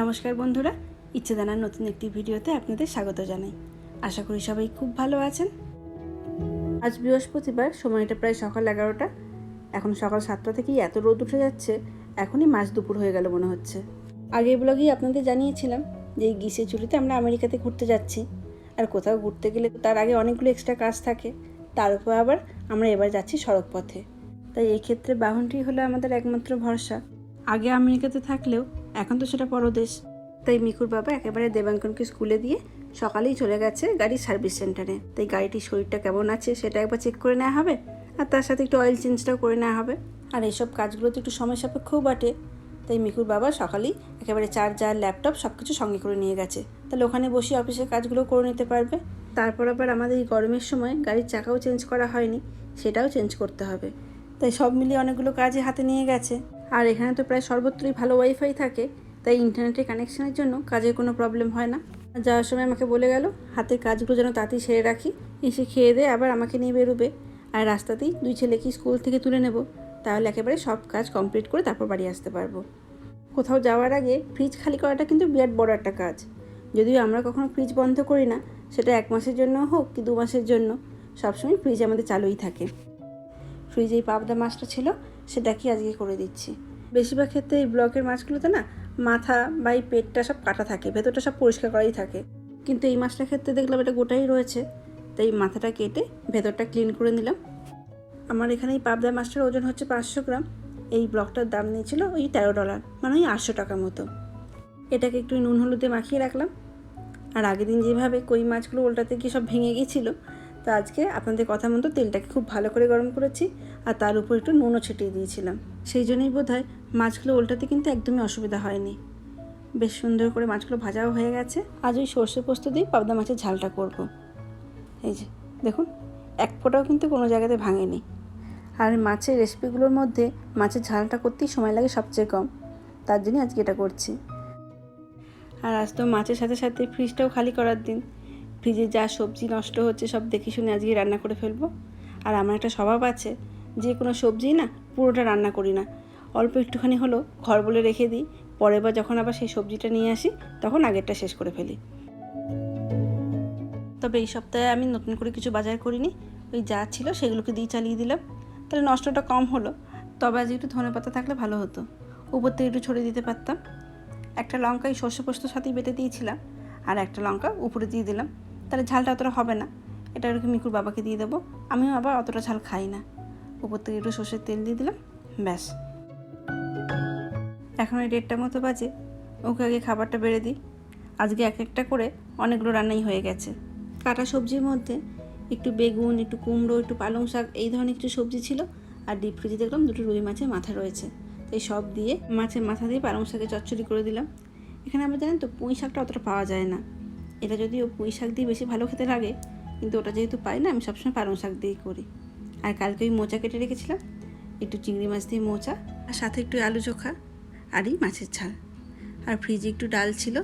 নমস্কার বন্ধুরা ইচ্ছে জানার নতুন একটি ভিডিওতে আপনাদের স্বাগত জানাই। আশা করি সবাই খুব ভালো আছেন। আজ বৃহস্পতিবার, সময়টা প্রায় সকাল এগারোটা। এখন সকাল সাতটা থেকেই এত রোদ উঠে যাচ্ছে, এখনই মাঝ দুপুর হয়ে গেল মনে হচ্ছে। আগের ব্লগেই আপনাদের জানিয়েছিলাম যে এই গ্রীষ্মের ছুটিতে আমরা আমেরিকাতে ঘুরতে যাচ্ছি। আর কোথাও ঘুরতে গেলে তার আগে অনেকগুলো এক্সট্রা কাজ থাকে। তার উপর আবার আমরা এবার যাচ্ছি সড়ক পথে তাই এক্ষেত্রে বাহনটি হলো আমাদের একমাত্র ভরসা। আগে আমেরিকাতে থাকলেও এখন তো সেটা পরদেশ তাই মিকুর বাবা একেবারে দেবাঙ্কনকে স্কুলে দিয়ে সকালেই চলে গেছে গাড়ির সার্ভিস সেন্টারে। তাই গাড়িটির শরীরটা কেমন আছে সেটা একবার চেক করে নেওয়া হবে, আর তার সাথে একটু অয়েল চেঞ্জটাও করে নেওয়া হবে। আর এইসব কাজগুলো তো একটু সময় সাপেক্ষও বটে। তাই মিকুর বাবা সকালেই একেবারে চার্জার ল্যাপটপ সব কিছু সঙ্গে করে নিয়ে গেছে। তাহলে ওখানে বসে অফিসের কাজগুলো করে নিতে পারবে। তারপর আবার আমাদের এই গরমের সময় গাড়ির চাকাও চেঞ্জ করা হয়নি, সেটাও চেঞ্জ করতে হবে। তাই সব মিলিয়ে অনেকগুলো কাজে হাতে নিয়ে গেছে। আর এখানে তো প্রায় সর্বত্রই ভালো ওয়াইফাই থাকে, তাই ইন্টারনেটের কানেকশানের জন্য কাজের কোনো প্রবলেম হয় না। যাওয়ার সময় আমাকে বলে গেল, হাতের কাজগুলো যেন তাড়াতাড়ি সেরে রাখি, এসে খেয়ে দিয়ে আবার আমাকে নিয়ে বেরোবে। আর রাস্তাতেই দুই ছেলেকে স্কুল থেকে তুলে নেব, তাহলে একেবারে সব কাজ কমপ্লিট করে তারপর বাড়ি আসতে পারব। কোথাও যাওয়ার আগে ফ্রিজ খালি করাটা কিন্তু বিরাট বড় একটা কাজ। যদিও আমরা কখনো ফ্রিজ বন্ধ করি না, সেটা এক মাসের জন্য হোক কি দু মাসের জন্য, সবসময় ফ্রিজ আমাদের চালুই থাকে। ফ্রিজে এই পাবদা মাছটা ছিল সেটাকে আজকে করে দিচ্ছি। বেশিরভাগ ক্ষেত্রে এই ব্লকের মাছগুলোতে না মাথা বা এই পেটটা সব কাটা থাকে, ভেতরটা সব পরিষ্কার করাই থাকে। কিন্তু এই মাছটার ক্ষেত্রে দেখলাম এটা গোটাই রয়েছে, তাই মাথাটা কেটে ভেতরটা ক্লিন করে নিলাম। আমার এখানে এই পাবদা মাছটার ওজন হচ্ছে পাঁচশো গ্রাম, এই ব্লকটার দাম নিয়েছিল ওই তেরো ডলার মানে ওই আটশো টাকা মতো। এটাকে একটু নুন হলুদে মাখিয়ে রাখলাম। আর আগের দিন যেভাবে কই মাছগুলো উল্টাতে গিয়ে সব ভেঙে গিয়েছিল তো আজকে আপনাদের কথা মতো তেলটাকে খুব ভালো করে গরম করেছি আর তার উপর একটু নুনও ছিটিয়ে দিয়েছিলাম। সেই জন্যই বোধ হয় মাছগুলো উল্টাতে কিন্তু একদমই অসুবিধা হয়নি। বেশ সুন্দর করে মাছগুলো ভাজাও হয়ে গেছে। আজ ওই সর্ষে পোস্ত দিয়ে পাবদা মাছের ঝালটা করব। এই যে, দেখুন, এক ফোঁটাও কিন্তু কোনো জায়গাতে ভাঙেনি। আর মাছের রেসিপিগুলোর মধ্যে মাছের ঝালটা করতেই সময় লাগে সবচেয়ে কম। তার জন্যই আজকে এটা করছি। আর আজ তো মাছের সাথে সাথে ফ্রিজটাও খালি করার দিন। ফ্রিজে যা সবজি নষ্ট হচ্ছে সব দেখে শুনে আজকে রান্না করে ফেলব। আর আমার একটা স্বভাব আছে, যে কোনো সবজি না পুরোটা রান্না করি না। অল্প একটুখানি হলো ঘর বলে রেখে দিই, পরের বার যখন আবার সেই সবজিটা নিয়ে আসি, তখন আগেরটা শেষ করে ফেলি। তবে এই সপ্তাহে আমি নতুন করে কিছু বাজার করিনি, ওই যা ছিল সেগুলোকে দিয়ে চালিয়ে দিলাম। তাহলে নষ্টটা কম হলো, তবে আজ একটু ধনে পাতা থাকলে ভালো হতো। উপর থেকে একটু ছড়িয়ে দিতে পারতাম। একটা লঙ্কা এই সর্ষে পোস্তর সাথেই বেটে দিয়েছিলাম, আর একটা লঙ্কা উপরে দিয়ে দিলাম। তাহলে ঝালটা অতটা হবে না। এটা ওরকম মিকুর বাবাকে দিয়ে দেবো। আমিও আবার অতটা ঝাল খাই না। উপর থেকে একটু সর্ষের তেল দিয়ে দিলাম, ব্যাস। এখন ওই দেড়টা মতো বাজে। ওকে আগে খাবারটা বেড়ে দিই। আজকে এক একটা করে অনেকগুলো রান্নাই হয়ে গেছে। কাটা সবজির মধ্যে একটু বেগুন, একটু কুমড়ো, একটু পালং শাক, এই ধরনের কিছু সবজি ছিল। আর ডিপ ফ্রিজে দেখলাম দুটো রুই মাছের মাথা রয়েছে। তাই সব দিয়ে মাছের মাথা দিয়ে পালং শাকে চচ্চড়ি করে দিলাম। এখানে আমরা জানেন তো, পুঁই শাকটা অতটা পাওয়া যায় না। এটা যদিও পুঁই শাক দিয়ে বেশি ভালো খেতে লাগে, কিন্তু ওটা যেহেতু পাই না, আমি সবসময় পালং শাক দিয়েই করি। আর কালকে ওই মোচা কেটে রেখেছিলাম, একটু চিংড়ি মাছ দিয়ে মোচা, আর সাথে একটু আলু চোখা, আর এই মাছের ঝাল। আর ফ্রিজে একটু ডাল ছিল,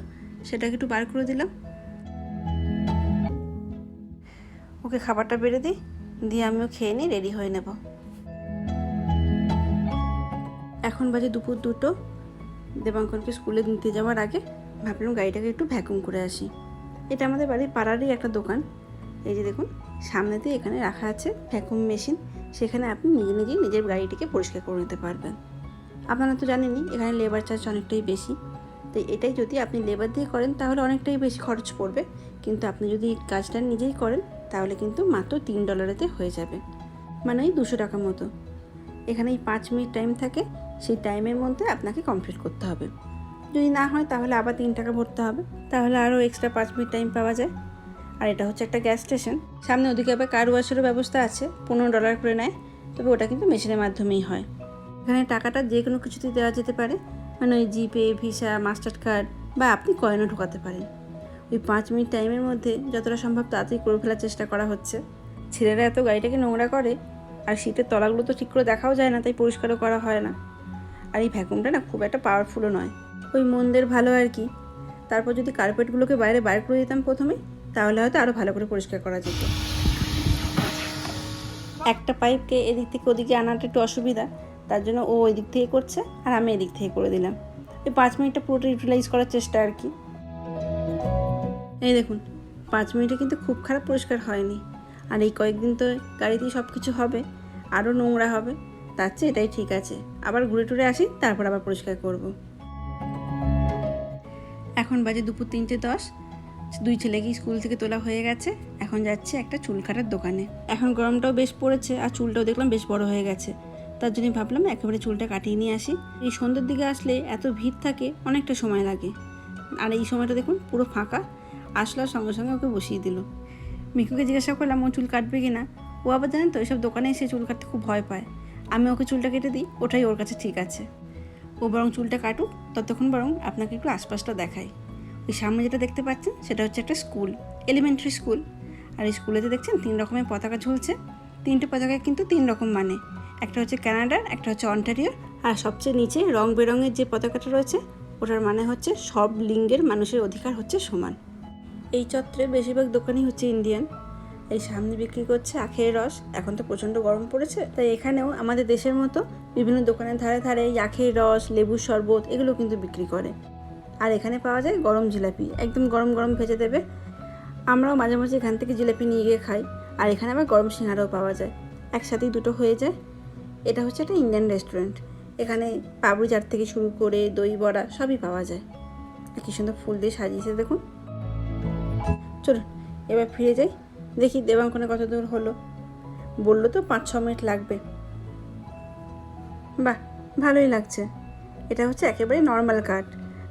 সেটাকে একটু বার করে দিলাম। ওকে খাবারটা বেড়ে দিই, দিয়ে আমিও খেয়ে নিই, রেডি হয়ে নেব। এখন বাজে দুপুর দুটো, দেবাঙ্কনকে স্কুলে নিতে যাওয়ার আগে ভাবলাম গাড়িটাকে একটু ভ্যাকুম করে আসি। এটা আমাদের বাড়ির পাড়ারই একটা দোকান। এই যে দেখুন সামনেতে এখানে রাখা আছে ভ্যাকুম মেশিন সেখানে আপনি নিজে নিজেই নিজের গাড়িটিকে পরিষ্কার করে নিতে পারবেন। আপনারা তো জানেনই, এখানে লেবার চার্জ অনেকটাই বেশি। তো এটাই যদি আপনি লেবার দিয়ে করেন, তাহলে অনেকটাই বেশি খরচ পড়বে। কিন্তু আপনি যদি কাজটা নিজেই করেন, তাহলে কিন্তু মাত্র তিন ডলারেতে হয়ে যাবে। মানে ওই দুশো টাকা মতো। এখানে এই পাঁচ মিনিট টাইম থাকে, সেই টাইমের মধ্যে আপনাকে কমপ্লিট করতে হবে। যদি না হয় তাহলে আবার তিন টাকা ভরতে হবে। তাহলে আরও এক্সট্রা পাঁচ মিনিট টাইম পাওয়া যায়। আর এটা হচ্ছে একটা গ্যাস স্টেশন সামনে ওদিকে আবার কার ওয়াশেরও ব্যবস্থা আছে, পনেরো ডলার করে নেয়। তবে ওটা কিন্তু মেশিনের মাধ্যমেই হয়। এখানে টাকাটা যে কোনো কিছুতে দেওয়া যেতে পারে। মানে ওই জিপে, ভিসা মাস্টার কার্ড বা আপনি কয়েনও ঢোকাতে পারেন। ওই পাঁচ মিনিট টাইমের মধ্যে যতটা সম্ভব তাড়াতাড়ি করে ফেলার চেষ্টা করা হচ্ছে। ছেলেরা এত গাড়িটাকে নোংরা করে, আর শীতের তলাগুলো তো ঠিক করে দেখাও যায় না, তাই পরিষ্কারও করা হয় না। আর এই ভ্যাকুমটা না খুব একটা পাওয়ারফুলও নয়। ওই মন্দের ভালো আর কি। তারপর যদি কার্পেটগুলোকে বাইরে বাইর করে দিতাম প্রথমে, তাহলে হয়তো আরও ভালো করে পরিষ্কার করা যেত। একটা পাইপকে এদিক থেকে ওদিকে আনাটা একটু অসুবিধা, তার জন্য ও ওই দিক থেকে করছে আর আমি এদিক থেকে করে দিলাম। এই পাঁচ মিনিটটা পুরোটা ইউটিলাইজ করার চেষ্টা আর কি। এই দেখুন, পাঁচ মিনিটে কিন্তু খুব খারাপ পরিষ্কার হয়নি। আর এই কয়েকদিন তো গাড়িতেই সব কিছু হবে আরও নোংরা হবে, তার চেয়ে এটাই ঠিক আছে। আবার ঘুরে টুরে আসি, তারপর আবার পরিষ্কার করব। এখন বাজে দুপুর তিনটে দশ। দুই ছেলেকে স্কুল থেকে তোলা হয়ে গেছে। এখন যাচ্ছে একটা চুল কাটার দোকানে। এখন গরমটাও বেশ পড়েছে আর চুলটাও দেখলাম বেশ বড় হয়ে গেছে। তার জন্য ভাবলাম একেবারে চুলটা কাটিয়ে নিয়ে আসি। এই সন্ধ্যের দিকে আসলে এত ভিড় থাকে, অনেকটা সময় লাগে। আর এই সময়টা দেখুন, পুরো ফাঁকা। আসলো সঙ্গে সঙ্গে ওকে বসিয়ে দিল। মিকুকে জিজ্ঞাসা করলাম, ও চুল কাটবে কি না ও আবার জানেন তো ওইসব দোকানে এসে চুল কাটতে খুব ভয় পায়। আমি ওকে চুলটা কেটে দিই, ওটাই ওর কাছে ঠিক আছে। ও বরং চুলটা কাটুক, ততক্ষণ বরং আপনাকে একটু আশপাশটা দেখাই। ওই সামনে যেটা দেখতে পাচ্ছেন, সেটা হচ্ছে একটা স্কুল এলিমেন্টারি স্কুল আর এই স্কুলেতে দেখছেন, তিন রকমের পতাকা ঝুলছে। তিনটে পতাকা কিন্তু তিন রকম মানে। একটা হচ্ছে কানাডার একটা হচ্ছে অন্টারিওর আর সবচেয়ে নিচে রং বেরঙের যে পতাকাটা রয়েছে, ওটার মানে হচ্ছে সব লিঙ্গের মানুষের অধিকার হচ্ছে সমান। এই চত্রে বেশিরভাগ দোকানই হচ্ছে ইন্ডিয়ান এই সামনে বিক্রি করছে আখের রস। এখন তো প্রচণ্ড গরম পড়েছে। তাই এখানেও আমাদের দেশের মতো বিভিন্ন দোকানের ধারে ধারে আখের রস, লেবুর শরবত এগুলো কিন্তু বিক্রি করে। আর এখানে পাওয়া যায় গরম জিলাপি, একদম গরম গরম ভেজে দেবে। আমরাও মাঝে মাঝে এখান থেকে জিলাপি নিয়ে গিয়ে খাই। আর এখানে আবার গরম সিঙ্গারাও পাওয়া যায়। একসাথেই দুটো হয়ে যায়। এটা হচ্ছে একটা ইন্ডিয়ান রেস্টুরেন্ট এখানে পাবড়ি চাট থেকে শুরু করে দই বড়া সবই পাওয়া যায়। কি সুন্দর ফুল দিয়ে সাজিয়েছে, দেখুন। চলুন, এবার ফিরে যাই। দেখি দেবাঙ্কনে কত দূর হলো। বলল তো পাঁচ ছ মিনিট লাগবে। বাহ, ভালোই লাগছে। এটা হচ্ছে একেবারে নর্মাল কাট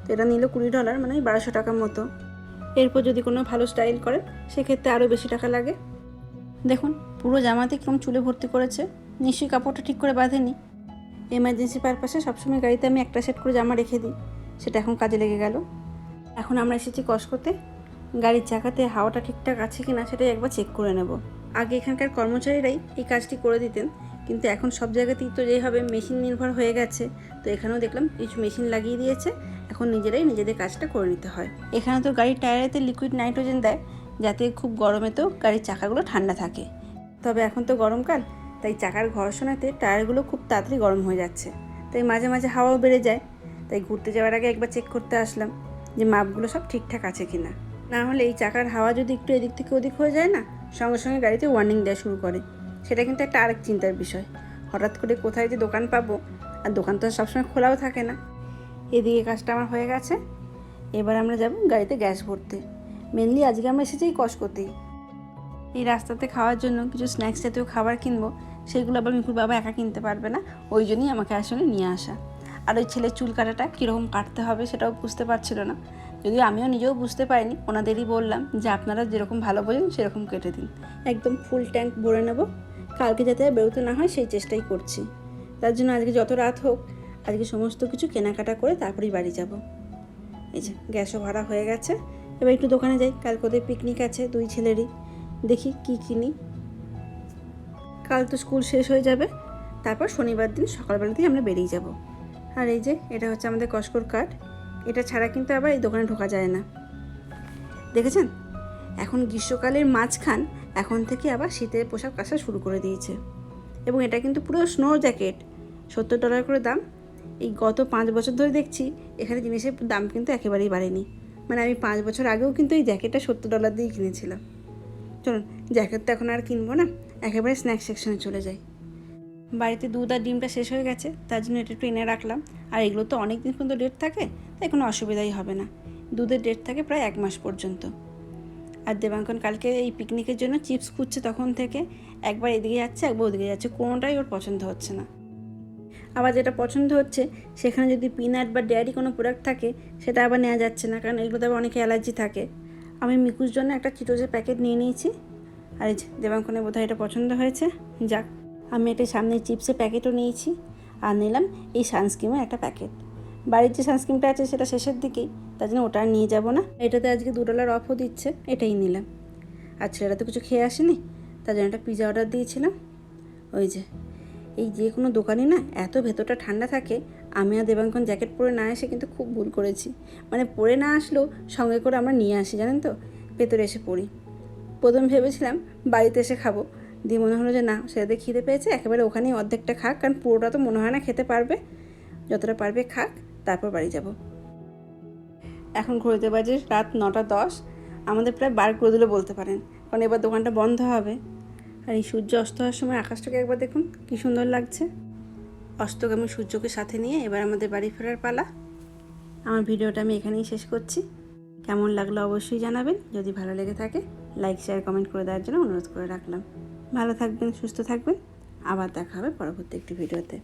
তো এটা নিল কুড়ি ডলার মানে বারোশো টাকার মতো। এরপর যদি কোনো ভালো স্টাইল করেন, সেক্ষেত্রে আরও বেশি টাকা লাগে। দেখুন, পুরো জামাতে কেমন চুলে ভর্তি করেছে। নিশ্চয়ই কাপড়টা ঠিক করে বাঁধেনি। এমার্জেন্সি পারপাসে সবসময় গাড়িতে আমি একটা সেট করে জামা রেখে দিই। সেটা এখন কাজে লেগে গেল। এখন আমরা এসেছি কসকোতে। গাড়ির চাকাতে হাওয়াটা ঠিকঠাক আছে কি না সেটাই একবার চেক করে নেব। আগে এখানকার কর্মচারীরাই এই কাজটি করে দিতেন। কিন্তু এখন সব জায়গাতেই তো যেভাবে মেশিন নির্ভর হয়ে গেছে, তো এখানেও দেখলাম কিছু মেশিন লাগিয়ে দিয়েছে। এখন নিজেরাই নিজেদের কাজটা করে নিতে হয়। এখানে তো গাড়ির টায়ারেতে লিকুইড নাইট্রোজেন দেয়, যাতে খুব গরমেতেও গাড়ির চাকাগুলো ঠান্ডা থাকে। তবে এখন তো গরমকাল, তাই চাকার ঘর্ষণাতে টায়ারগুলো খুব তাড়াতাড়ি গরম হয়ে যাচ্ছে। তাই মাঝে মাঝে হাওয়াও বেড়ে যায়, তাই ঘুরতে যাওয়ার আগে একবার চেক করতে আসলাম যে মাপগুলো সব ঠিকঠাক আছে কি না না হলে এই চাকার হাওয়া যদি একটু এদিক থেকে ওদিক হয়ে যায় না, সঙ্গে সঙ্গে গাড়িতে ওয়ার্নিং দেওয়া শুরু করে। সেটা কিন্তু একটা আরেক চিন্তার বিষয়। হঠাৎ করে কোথায় যে দোকান পাবো, আর দোকান তো সবসময় খোলাও থাকে না। এদিকে কাজটা আমার হয়ে গেছে। এবার আমরা যাব গাড়িতে গ্যাস ভরতে। মেনলি আজকে আমরা এসেছি কসকোতেই এই রাস্তাতে খাওয়ার জন্য কিছু স্ন্যাক্স জাতীয় খাবার কিনবো, সেগুলো আবার মিকুর বাবা একা কিনতে পারবে না, ওই জন্যই আমাকে আসলে নিয়ে আসা। আর ওই ছেলের চুল কাটাটা কীরকম কাটতে হবে সেটাও বুঝতে পারছিল না। যদিও আমিও নিজেও বুঝতে পারিনি, ওনাদেরই বললাম যে আপনারা যেরকম ভালো বোঝেন সেরকম কেটে দিন। একদম ফুল ট্যাঙ্ক ভরে নেব। কালকে যাতে বেরোতে না হয়, সেই চেষ্টাই করছি। তার জন্য আজকে যত রাত হোক, আজকে সমস্ত কিছু কেনাকাটা করে তারপরেই বাড়ি যাব। এই যে, গ্যাসও ভাড়া হয়ে গেছে। এবার একটু দোকানে যাই। কাল কোথায় পিকনিক আছে দুই ছেলেরই। দেখি কি কিনি। কাল তো স্কুল শেষ হয়ে যাবে। তারপর শনিবার দিন সকালবেলাতেই আমরা বেরিয়ে যাব। আর এই যে, এটা হচ্ছে আমাদের কসকর কার্ড এটা ছাড়া কিন্তু আবার এই দোকানে ঢোকা যায় না। দেখেছেন? এখন গ্রীষ্মকালের মাঝখান এখন থেকে আবার শীতের পোশাক আসা শুরু করে দিয়েছে। এবং এটা কিন্তু পুরো স্নো জ্যাকেট সত্তর ডলার করে দাম। এই গত পাঁচ বছর ধরে দেখছি, এখানে জিনিসের দাম কিন্তু একেবারেই বাড়েনি। মানে আমি পাঁচ বছর আগেও কিন্তু এই জ্যাকেটটা সত্তর ডলার দিয়েই কিনেছিলাম। চলুন জ্যাকেট তো এখন আর কিনবো না, একেবারে স্ন্যাক্স সেকশনে চলে যাই। বাড়িতে দুধ আর ডিমটা শেষ হয়ে গেছে, তার জন্য এটা একটু এনে রাখলাম। আর এগুলো তো অনেক দিন পর্যন্ত ডেট থাকে, তাই কোনো অসুবিধাই হবে না। দুধের ডেট থাকে প্রায় এক মাস পর্যন্ত। আর দেবাঙ্কন কালকে এই পিকনিকের জন্য চিপস খুঁজছে তখন থেকে। একবার এদিকে যাচ্ছে, একবার ওদিকে যাচ্ছে। কোনোটাই ওর পছন্দ হচ্ছে না। আবার যেটা পছন্দ হচ্ছে, সেখানে যদি পিনাট বা ডেয়ারি কোনো প্রোডাক্ট থাকে, সেটা আবার নেওয়া যাচ্ছে না। কারণ এগুলোতে আবার অনেকে অ্যালার্জি থাকে। আমি মিকুর জন্য একটা চিটোজের প্যাকেট নিয়ে নিয়েছি। আর দেবাঙ্কনের বোধহয় এটা পছন্দ হয়েছে। যাক, আমি একটা সামনে চিপসের প্যাকেটও নিয়েছি। আর নিলাম এই সানস্ক্রিমের একটা প্যাকেট বাড়ির যে সানস্ক্রিনটা আছে সেটা শেষের দিকেই, তার জন্য ওটা নিয়ে যাব না। এটাতে আজকে দু ডলার অফও দিচ্ছে, এটাই নিলাম। আর ছেলেরা তো কিছু খেয়ে আসেনি, তার জন্য একটা পিজা অর্ডার দিয়েছিলাম। ওই যে, এই যে কোনো দোকানে না এত ভেতরটা ঠান্ডা থাকে, আমি আর দেবাঙ্কন জ্যাকেট পরে না এসে কিন্তু খুব ভুল করেছি। মানে পরে না আসলেও সঙ্গে করে আমরা নিয়ে আসি, জানেন তো? ভেতরে এসে পড়ি। প্রথম ভেবেছিলাম বাড়িতে এসে খাব। দিয়ে মনে হলো যে না সেটাতে খিদে পেয়েছে, একেবারে ওখানেই অর্ধেকটা খাক, কারণ পুরোটা তো মনে হয় না খেতে পারবে। যতটা পারবে খাক। তারপর বাড়ি যাব। এখন ঘুরতে বাজে রাত নটা দশ। আমাদের প্রায় বার করে দিলে বলতে পারেন। কারণ এবার দোকানটা বন্ধ হবে। আর এই সূর্য অস্ত হওয়ার সময় আকাশটাকে একবার দেখুন, কী সুন্দর লাগছে। অস্তগামী সূর্যকে সাথে নিয়ে এবার আমাদের বাড়ি ফেরার পালা। আমার ভিডিওটা আমি এখানেই শেষ করছি। কেমন লাগল অবশ্যই জানাবেন। যদি ভালো লেগে থাকে লাইক শেয়ার কমেন্ট করে দেওয়ার জন্য অনুরোধ করে রাখলাম। ভালো থাকবেন, সুস্থ থাকবেন। আবার দেখা হবে পরবর্তী একটি ভিডিওতে।